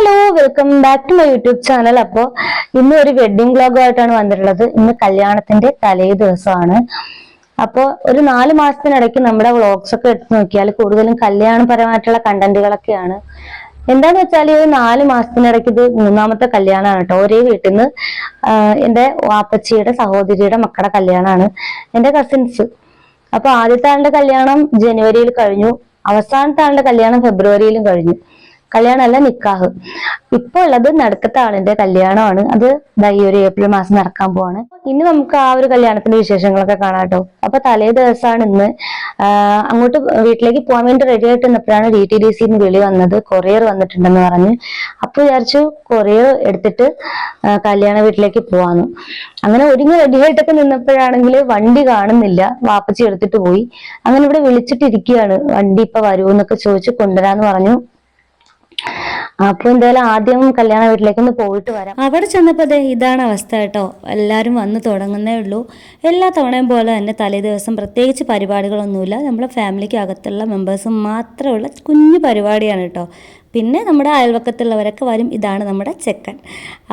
Hello welcome back to my YouTube channel അപ്പോ ഇന്ന് ഒരു വെഡിങ് വ്ലോഗുമായിട്ടാണ് വന്നിട്ടുള്ളത്. ഇന്ന് കല്യാണത്തിന്റെ തലേ ദിവസമാണ്. അപ്പോ ഒരു നാല് മാസത്തിനിടയ്ക്ക് നമ്മുടെ വ്ളോഗ്സ് ഒക്കെ എടുത്തു നോക്കിയാൽ കൂടുതലും കല്യാണപരമായിട്ടുള്ള കണ്ടന്റുകളൊക്കെയാണ് എന്താന്ന് വെച്ചാൽ ഈ നാല് മാസത്തിനിടയ്ക്ക് ഇത് മൂന്നാമത്തെ കല്യാണമാണ് കേട്ടോ. ഒരേ വീട്ടിൽ നിന്ന് എന്റെ വാപ്പച്ചിയുടെ സഹോദരിയുടെ മക്കളുടെ കല്യാണമാണ്. എന്റെ കസിൻസ് അപ്പൊ ആദ്യത്തെ ആളുടെ കല്യാണം ജനുവരിയിൽ കഴിഞ്ഞു. അവസാനത്തെ ആളുടെ കല്യാണം ഫെബ്രുവരിയിലും കഴിഞ്ഞു. കല്യാണമല്ല നിക്കാഹ്. ഇപ്പൊ ഉള്ളത് നടക്കത്ത ആളിന്റെ കല്യാണമാണ്. അത് ഈ ഒരു ഏപ്രിൽ മാസം നടക്കാൻ പോവാണ്. ഇനി നമുക്ക് ആ ഒരു കല്യാണത്തിന്റെ വിശേഷങ്ങളൊക്കെ കാണാം കേട്ടോ. അപ്പൊ തലേ ദിവസമാണ് ഇന്ന്. അങ്ങോട്ട് വീട്ടിലേക്ക് പോകാൻ വേണ്ടി റെഡി ആയിട്ട് നിന്നപ്പോഴാണ് ഡി ടി ഡി സിന്ന് വിളി വന്നത്. കൊറിയർ വന്നിട്ടുണ്ടെന്ന് പറഞ്ഞ്. അപ്പൊ വിചാരിച്ചു കൊറിയർ എടുത്തിട്ട് കല്യാണ വീട്ടിലേക്ക് പോവാന്ന്. അങ്ങനെ ഒരുങ്ങി റെഡി ആയിട്ടൊക്കെ നിന്നപ്പോഴാണെങ്കിൽ വണ്ടി കാണുന്നില്ല. വാപ്പച്ചി എടുത്തിട്ട് പോയി. അങ്ങനെ ഇവിടെ വിളിച്ചിട്ടിരിക്കുകയാണ്. വണ്ടി ഇപ്പൊ വരൂ എന്നൊക്കെ ചോദിച്ചു കൊണ്ടുവരാന്ന് പറഞ്ഞു. അപ്പൊ എന്തായാലും ആദ്യം കല്യാണ വീട്ടിലേക്ക് ഒന്ന് പോയിട്ട് വരാം. അവിടെ ചെന്നപ്പോ ഇതാണ് അവസ്ഥ കേട്ടോ. എല്ലാരും വന്ന് തുടങ്ങുന്നേ ഉള്ളൂ. എല്ലാ തവണയും പോലെ തന്നെ തലേ ദിവസം പ്രത്യേകിച്ച് പരിപാടികളൊന്നുമില്ല. നമ്മളെ ഫാമിലിക്ക് അകത്തുള്ള മെമ്പേഴ്സ് മാത്രമുള്ള കുഞ്ഞു പരിപാടിയാണ് കേട്ടോ. പിന്നെ നമ്മുടെ അയൽവക്കത്തുള്ളവരൊക്കെ വരും. ഇതാണ് നമ്മുടെ ചെക്കൻ.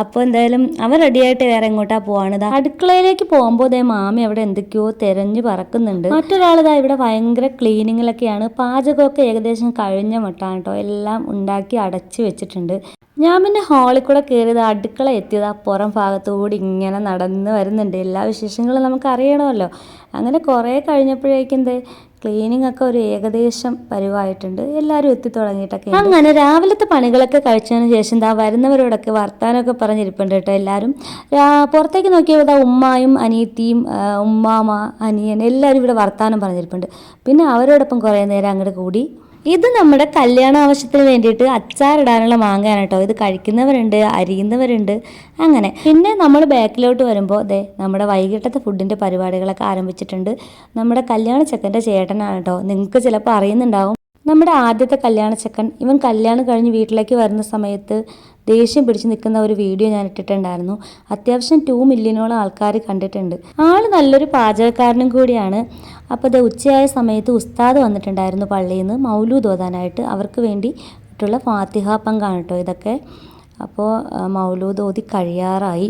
അപ്പോൾ എന്തായാലും അവൻ റെഡിയായിട്ട് വേറെ എങ്ങോട്ടാ പോവാണ്. ഇതാ അടുക്കളയിലേക്ക് പോകുമ്പോൾ ദേ മാമി അവിടെ എന്തൊക്കെയോ തെരഞ്ഞു പറക്കുന്നുണ്ട്. മറ്റൊരാൾ ഇതാ ഇവിടെ ഭയങ്കര ക്ലീനിങ്ങിലൊക്കെയാണ് പാചകമൊക്കെ ഏകദേശം കഴിഞ്ഞ മട്ടാണ് കേട്ടോ എല്ലാം ഉണ്ടാക്കി അടച്ചു വെച്ചിട്ടുണ്ട്. ഞാൻ പിന്നെ ഹാളിൽ കൂടെ കയറിയത് അടുക്കള എത്തിയത്. പുറം ഭാഗത്തുകൂടി ഇങ്ങനെ നടന്ന് വരുന്നുണ്ട്. എല്ലാ വിശേഷങ്ങളും നമുക്ക് അറിയണമല്ലോ. അങ്ങനെ കുറേ കഴിഞ്ഞപ്പോഴേക്കും എന്തേ? ക്ലീനിങ് ഒക്കെ ഒരു ഏകദേശം പരിവായിട്ടുണ്ട്. എല്ലാവരും എത്തി തുടങ്ങിയിട്ടൊക്കെ അങ്ങനെ രാവിലത്തെ പണികളൊക്കെ കഴിച്ചതിന് ശേഷം ദാ വരുന്നവരോടൊക്കെ വർത്താനമൊക്കെ പറഞ്ഞിരിപ്പുണ്ട് കേട്ടോ എല്ലാവരും പുറത്തേക്ക് നോക്കിയപ്പോൾ ദാ ഉമ്മായും അനിയത്തിയും ഉമ്മാമ അനിയൻ എല്ലാവരും ഇവിടെ വർത്താനം പറഞ്ഞിരിപ്പുണ്ട്. പിന്നെ അവരോടൊപ്പം കുറേ നേരം അങ്ങോട്ട് കൂടി ഇത് നമ്മുടെ കല്യാണ ആവശ്യത്തിന് വേണ്ടിയിട്ട് അച്ചാറിടാനുള്ള മാങ്ങയാണ് കേട്ടോ. ഇത് കഴിക്കുന്നവരുണ്ട് അരിയുന്നവരുണ്ട് അങ്ങനെ. പിന്നെ നമ്മൾ ബാക്കിലോട്ട് വരുമ്പോൾ അതെ നമ്മുടെ വൈകിട്ടത്തെ ഫുഡിന്റെ പരിപാടികളൊക്കെ ആരംഭിച്ചിട്ടുണ്ട്. നമ്മുടെ കല്യാണ ചെക്കന്റെ ചേട്ടനാണ് കേട്ടോ. നിങ്ങൾക്ക് ചിലപ്പോൾ അറിയുന്നുണ്ടാവും. നമ്മുടെ ആദ്യത്തെ കല്യാണ ചെക്കൻ ഇവൻ കല്യാണം കഴിഞ്ഞ് വീട്ടിലേക്ക് വരുന്ന സമയത്ത് ദേഷ്യം പിടിച്ച് നിൽക്കുന്ന ഒരു വീഡിയോ ഞാൻ ഇട്ടിട്ടുണ്ടായിരുന്നു. അത്യാവശ്യം ടു മില്യനോളം ആൾക്കാർ കണ്ടിട്ടുണ്ട്. ആൾ നല്ലൊരു പാചകക്കാരനും കൂടിയാണ്. അപ്പോൾ അത് ഉച്ചയായ സമയത്ത് ഉസ്താദ് വന്നിട്ടുണ്ടായിരുന്നു പള്ളിയിൽ നിന്ന് മൗലൂദ് ഓതാനായിട്ട്. അവർക്ക് വേണ്ടി ഇട്ടുള്ള ഫാത്തിഹ പങ്കാണ് കേട്ടോ ഇതൊക്കെ. അപ്പോൾ മൗലൂദ് ഓതി കഴിയാറായി.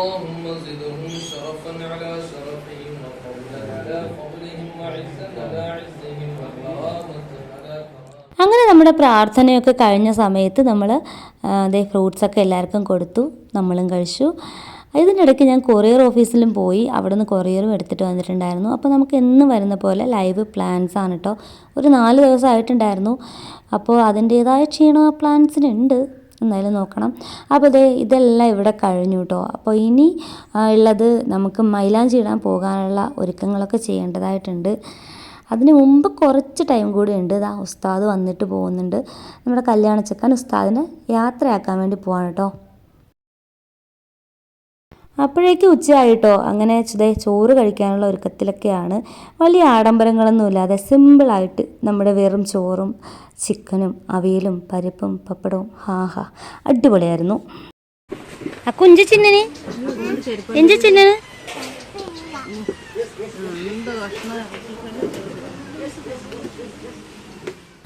اللهم زدهم شرفا على شرفهم وفضلا على فضلهم وعزا على عزهم وكرامة على كرامة അങ്ങനെ നമ്മുടെ പ്രാർത്ഥനയൊക്കെ കഴിഞ്ഞ സമയത്ത് നമ്മൾ അതേ ഫ്രൂട്ട്സൊക്കെ എല്ലാവർക്കും കൊടുത്തു നമ്മളും കഴിച്ചു ഇതിനിടയ്ക്ക് ഞാൻ കൊറിയർ ഓഫീസിലും പോയി അവിടെ നിന്ന് കൊറിയറും എടുത്തിട്ട് വന്നിട്ടുണ്ടായിരുന്നു അപ്പോൾ നമുക്ക് എന്നും വരുന്ന പോലെ ലൈവ് പ്ലാൻസ് ആണ് കേട്ടോ ഒരു നാല് ദിവസമായിട്ടുണ്ടായിരുന്നു അപ്പോൾ അതിൻ്റേതായ ക്ഷീണം ആ പ്ലാൻസിനുണ്ട് എന്തായാലും നോക്കണം. അപ്പോൾ ഇതേ ഇതെല്ലാം ഇവിടെ കഴിഞ്ഞു കേട്ടോ അപ്പോൾ ഇനി ഉള്ളത് നമുക്ക് മൈലാഞ്ചി ഇടാൻ പോകാനുള്ള ഒരുക്കങ്ങളൊക്കെ ചെയ്യേണ്ടതായിട്ടുണ്ട്. അതിന് മുമ്പ് കുറച്ച് ടൈം കൂടി ഉണ്ട്. ഇതാ ഉസ്താദ് വന്നിട്ട് പോകുന്നുണ്ട്. നമ്മുടെ കല്യാണച്ചക്കാൻ ചെക്കൻ ഉസ്താദിനെ യാത്രയാക്കാൻ വേണ്ടി പോവാണ് കേട്ടോ അപ്പോഴേക്കും ഉച്ചയായിട്ടോ. അങ്ങനെ ദേ ചോറ് കഴിക്കാനുള്ള ഒരുക്കത്തിലൊക്കെയാണ്. വലിയ ആഡംബരങ്ങളൊന്നുമില്ലാതെ സിമ്പിളായിട്ട് നമ്മുടെ വെറും ചോറും ചിക്കനും അവിയലും പരിപ്പും പപ്പടവും ഹാ ഹാ അടിപൊളിയായിരുന്നു. ആ കുഞ്ചു ചിന്നന്? എഞ്ചു ചിന്നന്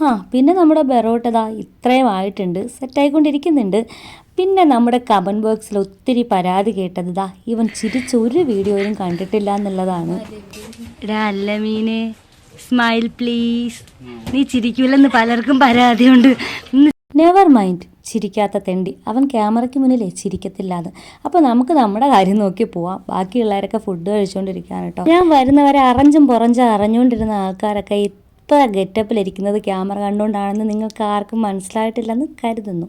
ആ പിന്നെ നമ്മുടെ ബെറോട്ടതാ ഇത്രയും ആയിട്ടുണ്ട്. സെറ്റായിക്കൊണ്ടിരിക്കുന്നുണ്ട്. പിന്നെ നമ്മുടെ കമന്റ് ബോക്സിൽ ഒത്തിരി പരാതി കേട്ടത് ഇവൻ ചിരിച്ച ഒരു വീഡിയോയിലും കണ്ടിട്ടില്ല എന്നുള്ളതാണ്. അല്ല മീനെ സ്മൈൽ പ്ലീസ് നീ ചിരിക്കൂലെന്ന് പലർക്കും പരാതിയുണ്ട്. നെവർ മൈൻഡ് ചിരിക്കാത്ത തെണ്ടി. അവൻ ക്യാമറയ്ക്ക് മുന്നിലേ ചിരിക്കത്തില്ലാന്ന്. അപ്പോൾ നമുക്ക് നമ്മുടെ കാര്യം നോക്കി പോവാം. ബാക്കിയുള്ളവരൊക്കെ ഫുഡ് കഴിച്ചുകൊണ്ടിരിക്കുകയാണ് കേട്ടോ. ഞാൻ വരുന്നവരെ അറഞ്ചും പുറഞ്ചും അറിഞ്ഞുകൊണ്ടിരുന്ന ആൾക്കാരൊക്കെ ഇത്ര ഗെറ്റപ്പിലിരിക്കുന്നത് ക്യാമറ കണ്ടുകൊണ്ടാണെന്ന് നിങ്ങൾക്ക് ആർക്കും മനസ്സിലായിട്ടില്ലെന്ന് കരുതുന്നു.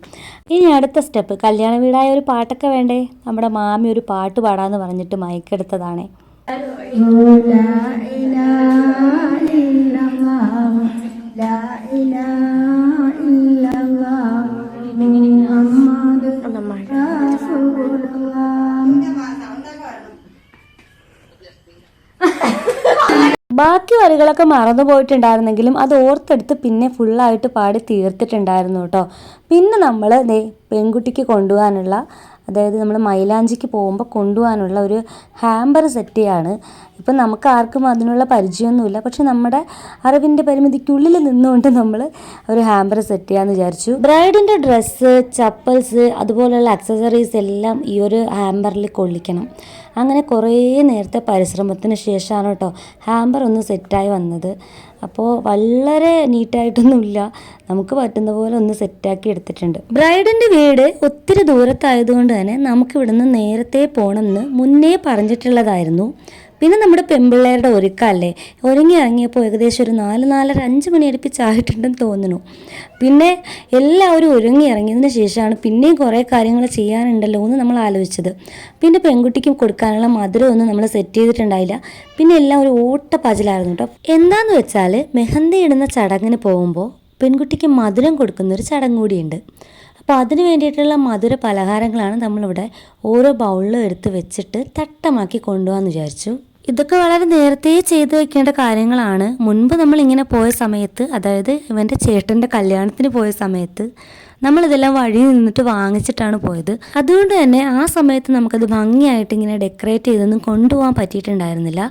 ഇനി അടുത്ത സ്റ്റെപ്പ് കല്യാണ വീടായ ഒരു പാട്ടൊക്കെ വേണ്ടേ? നമ്മുടെ മാമി ഒരു പാട്ട് പാടാന്ന് പറഞ്ഞിട്ട് മയക്കെടുത്തതാണേ ബാക്കി വരികളൊക്കെ മറന്നു പോയിട്ടുണ്ടായിരുന്നെങ്കിലും അത് ഓർത്തെടുത്ത് പിന്നെ ഫുള്ളായിട്ട് പാടി തീർത്തിട്ടുണ്ടായിരുന്നു കേട്ടോ. പിന്നെ നമ്മൾ ദേ പെൺകുട്ടിക്ക് കൊണ്ടുപോകാനുള്ള അതായത് നമ്മൾ മൈലാഞ്ചിക്ക് പോകുമ്പോൾ കൊണ്ടുപോകാനുള്ള ഒരു ഹാമ്പർ സെറ്റ് ചെയ്യാണ് ഇപ്പം നമുക്ക് ആർക്കും അതിനുള്ള പരിചയമൊന്നുമില്ല. പക്ഷെ നമ്മുടെ അറിവിന്റെ പരിമിതിക്കുള്ളിൽ നിന്നുകൊണ്ട് നമ്മൾ ഒരു ഹാമ്പർ സെറ്റ് ചെയ്യാമെന്ന് വിചാരിച്ചു. ബ്രൈഡിന്റെ ഡ്രസ്സ് ചപ്പൽസ് അതുപോലെയുള്ള അക്സസറീസ് എല്ലാം ഈ ഒരു ഹാമ്പറിൽ കൊള്ളിക്കണം. അങ്ങനെ കുറേ നേരത്തെ പരിശ്രമത്തിന് ശേഷമാണ് കേട്ടോ ഹാമ്പർ ഒന്ന് സെറ്റായി വന്നത്. അപ്പോൾ വളരെ നീറ്റായിട്ടൊന്നുമില്ല. നമുക്ക് പറ്റുന്ന പോലെ ഒന്ന് സെറ്റാക്കി എടുത്തിട്ടുണ്ട്. ബ്രൈഡിന്റെ വീട് ഒത്തിരി ദൂരത്തായതുകൊണ്ട് തന്നെ നമുക്ക് ഇവിടുന്ന് നേരത്തെ പോകണമെന്ന് മുന്നേ പറഞ്ഞിട്ടുള്ളതായിരുന്നു. പിന്നെ നമ്മുടെ പെമ്പിള്ളേരുടെ ഒരുക്കല്ലേ? ഒരുങ്ങി ഇറങ്ങിയപ്പോൾ ഏകദേശം ഒരു നാല് നാലര അഞ്ച് മണി അടുപ്പിച്ചായിട്ടുണ്ടെന്ന് തോന്നുന്നു. പിന്നെ എല്ലാവരും ഒരുങ്ങി ഇറങ്ങിയതിന് ശേഷമാണ് പിന്നെയും കുറേ കാര്യങ്ങൾ ചെയ്യാനുണ്ടല്ലോ എന്ന് നമ്മൾ ആലോചിച്ചത്. പിന്നെ പെൺകുട്ടിക്കും കൊടുക്കാനുള്ള മധുരമൊന്നും നമ്മൾ സെറ്റ് ചെയ്തിട്ടുണ്ടായില്ല. പിന്നെ എല്ലാം ഒരു ഓട്ട പതിലായിരുന്നു കേട്ടോ. എന്താന്ന് വെച്ചാൽ മെഹന്തി ഇടുന്ന ചടങ്ങിന് പോകുമ്പോൾ പെൺകുട്ടിക്ക് മധുരം കൊടുക്കുന്നൊരു ചടങ്ങ് കൂടിയുണ്ട്. അപ്പോൾ അതിന് വേണ്ടിയിട്ടുള്ള മധുര പലഹാരങ്ങളാണ് നമ്മളിവിടെ ഓരോ ബൗളിലും എടുത്ത് വെച്ചിട്ട് തട്ടമാക്കി കൊണ്ടുപോകാമെന്ന് വിചാരിച്ചു. ഇതൊക്കെ വളരെ നേരത്തെ ചെയ്തു വെക്കേണ്ട കാര്യങ്ങളാണ്. മുൻപ് നമ്മൾ ഇങ്ങനെ പോയ സമയത്ത് അതായത് ഇവന്റെ ചേട്ടന്റെ കല്യാണത്തിന് പോയ സമയത്ത് നമ്മളിതെല്ലാം വഴി നിന്നിട്ട് വാങ്ങിച്ചിട്ടാണ് പോയത്. അതുകൊണ്ട് തന്നെ ആ സമയത്ത് നമുക്കത് ഭംഗിയായിട്ട് ഇങ്ങനെ ഡെക്കറേറ്റ് ചെയ്തൊന്നും കൊണ്ടുപോകാൻ പറ്റിയിട്ടുണ്ടായിരുന്നില്ല.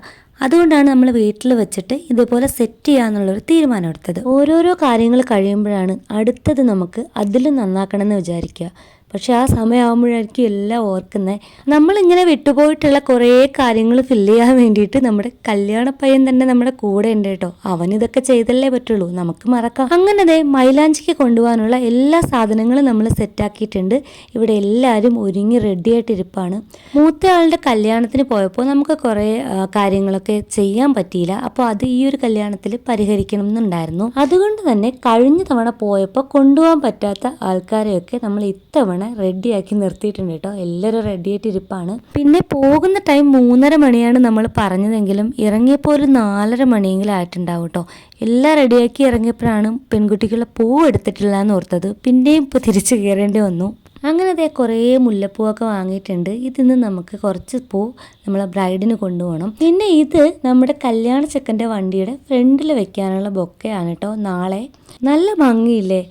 അതുകൊണ്ടാണ് നമ്മൾ വീട്ടിൽ വെച്ചിട്ട് ഇതുപോലെ സെറ്റ് ചെയ്യാന്നുള്ളൊരു തീരുമാനം എടുത്തത്. ഓരോരോ കാര്യങ്ങൾ കഴിയുമ്പോഴാണ് അടുത്തത് നമുക്ക് അതിലും നന്നാക്കണം എന്ന് വിചാരിക്കുക. പക്ഷെ ആ സമയമാകുമ്പോഴായിരിക്കും എല്ലാം ഓർക്കുന്നത് നമ്മളിങ്ങനെ വിട്ടുപോയിട്ടുള്ള കുറേ കാര്യങ്ങൾ ഫില്ല് ചെയ്യാൻ വേണ്ടിയിട്ട് നമ്മുടെ കല്യാണ പയ്യൻ തന്നെ നമ്മുടെ കൂടെ ഉണ്ട് കേട്ടോ. അവനിതൊക്കെ ചെയ്തല്ലേ പറ്റുള്ളൂ. നമുക്ക് മറക്കാം. അങ്ങനെ മൈലാഞ്ചിക്ക് കൊണ്ടുപോകാനുള്ള എല്ലാ സാധനങ്ങളും നമ്മൾ സെറ്റാക്കിയിട്ടുണ്ട് ഇവിടെ എല്ലാവരും ഒരുങ്ങി റെഡി ആയിട്ടിരിപ്പാണ്. മൂത്തയാളുടെ കല്യാണത്തിന് പോയപ്പോൾ നമുക്ക് കുറേ കാര്യങ്ങളൊക്കെ ചെയ്യാൻ പറ്റിയില്ല. അപ്പോൾ അത് ഈ ഒരു കല്യാണത്തിൽ പരിഹരിക്കണം എന്നുണ്ടായിരുന്നു അതുകൊണ്ട് തന്നെ കഴിഞ്ഞ തവണ പോയപ്പോൾ കൊണ്ടുപോകാൻ പറ്റാത്ത ആൾക്കാരെയൊക്കെ നമ്മൾ ഇത്തവണ റെഡിയാക്കി നിർത്തിയിട്ടുണ്ട് കേട്ടോ. എല്ലാവരും റെഡിയായിട്ട് ഇരിപ്പാണ് പിന്നെ പോകുന്ന ടൈം മൂന്നര മണിയാണ് നമ്മൾ പറഞ്ഞതെങ്കിലും ഇറങ്ങിയപ്പോൾ ഒരു നാലര മണിയെങ്കിലും ആയിട്ടുണ്ടാവും കേട്ടോ. എല്ലാം റെഡിയാക്കി ഇറങ്ങിയപ്പോഴാണ് പെൺകുട്ടിക്കുള്ള പൂ എടുത്തിട്ടില്ല എന്ന് ഓർത്തത്. പിന്നെയും ഇപ്പോൾ തിരിച്ചു കയറേണ്ടി വന്നു. അങ്ങനെ അതേ കുറേ മുല്ലപ്പൂവൊക്കെ വാങ്ങിയിട്ടുണ്ട്. ഇതിൽ നിന്ന് നമുക്ക് കുറച്ച് പൂ നമ്മളെ ബ്രൈഡിന് കൊണ്ടുപോകണം. പിന്നെ ഇത് നമ്മുടെ കല്യാണ ചെക്കന്റെ വണ്ടിയുടെ ഫ്രണ്ടിൽ വെക്കാനുള്ള ബൊക്കയാണ് കേട്ടോ നാളെ. നല്ല ഭംഗിയില്ലേ?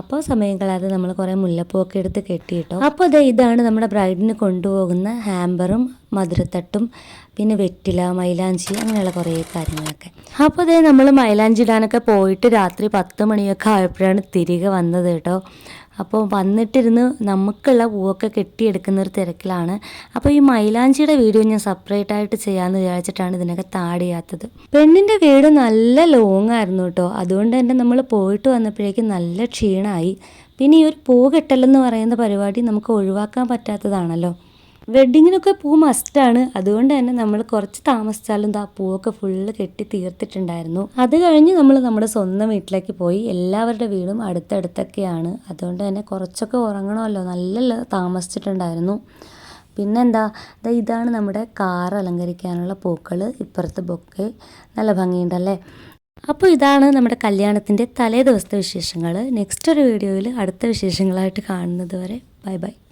അപ്പോൾ സമയം കളയാതെ നമ്മൾ കുറേ മുല്ലപ്പൂവൊക്കെ എടുത്ത് കെട്ടിയിട്ടോ. അപ്പോൾ ദേ ഇതാണ് നമ്മുടെ ബ്രൈഡിന് കൊണ്ടുപോകുന്ന ഹാമ്പറും മധുരത്തട്ടും പിന്നെ വെറ്റില മൈലാഞ്ചി അങ്ങനെയുള്ള കുറേ കാര്യങ്ങളൊക്കെ. അപ്പോൾ ദേ നമ്മൾ മൈലാഞ്ചി ഇടാനൊക്കെ പോയിട്ട് രാത്രി പത്ത് മണിയൊക്കെ ആയപ്പോഴാണ് തിരികെ വന്നത് കേട്ടോ. അപ്പോൾ വന്നിട്ടിരുന്ന് നമുക്കുള്ള പൂവൊക്കെ കെട്ടിയെടുക്കുന്ന ഒരു തിരക്കിലാണ്. അപ്പോൾ ഈ മൈലാഞ്ചിയുടെ വീഡിയോ ഞാൻ സെപ്പറേറ്റ് ആയിട്ട് ചെയ്യാമെന്ന് വിചാരിച്ചിട്ടാണ് ഇതിനൊക്കെ താടിയാത്തത് പെണ്ണിന്റെ വീട് നല്ല ലോങ് ആയിരുന്നു കേട്ടോ. അതുകൊണ്ട് തന്നെ നമ്മൾ പോയിട്ട് വന്നപ്പോഴേക്കും നല്ല ക്ഷീണമായി പിന്നെ ഈ ഒരു പൂ കെട്ടലെന്ന് പറയുന്ന പരിപാടി നമുക്ക് ഒഴിവാക്കാൻ പറ്റാത്തതാണല്ലോ. വെഡ്ഡിങ്ങിനൊക്കെ പൂ മസ്റ്റാണ്. അതുകൊണ്ട് തന്നെ നമ്മൾ കുറച്ച് താമസിച്ചാലും ആ പൂവൊക്കെ ഫുള്ള് കെട്ടി തീർത്തിട്ടുണ്ടായിരുന്നു. അത് കഴിഞ്ഞ് നമ്മൾ നമ്മുടെ സ്വന്തം വീട്ടിലേക്ക് പോയി. എല്ലാവരുടെ വീടും അടുത്തടുത്തൊക്കെയാണ്. അതുകൊണ്ട് തന്നെ കുറച്ചൊക്കെ ഉറങ്ങണമല്ലോ. നല്ല താമസിച്ചിട്ടുണ്ടായിരുന്നു. പിന്നെന്താ? ഇതാണ് നമ്മുടെ കാർ അലങ്കരിക്കാനുള്ള പൂക്കൾ. ഇപ്പുറത്ത് ബൊക്കെ നല്ല ഭംഗിയുണ്ടല്ലേ? അപ്പോൾ ഇതാണ് നമ്മുടെ കല്യാണത്തിന്റെ തലേ ദിവസത്തെ വിശേഷങ്ങൾ. നെക്സ്റ്റ് ഒരു വീഡിയോയിൽ അടുത്ത വിശേഷങ്ങളായിട്ട് കാണുന്നത് വരെ. Bye bye.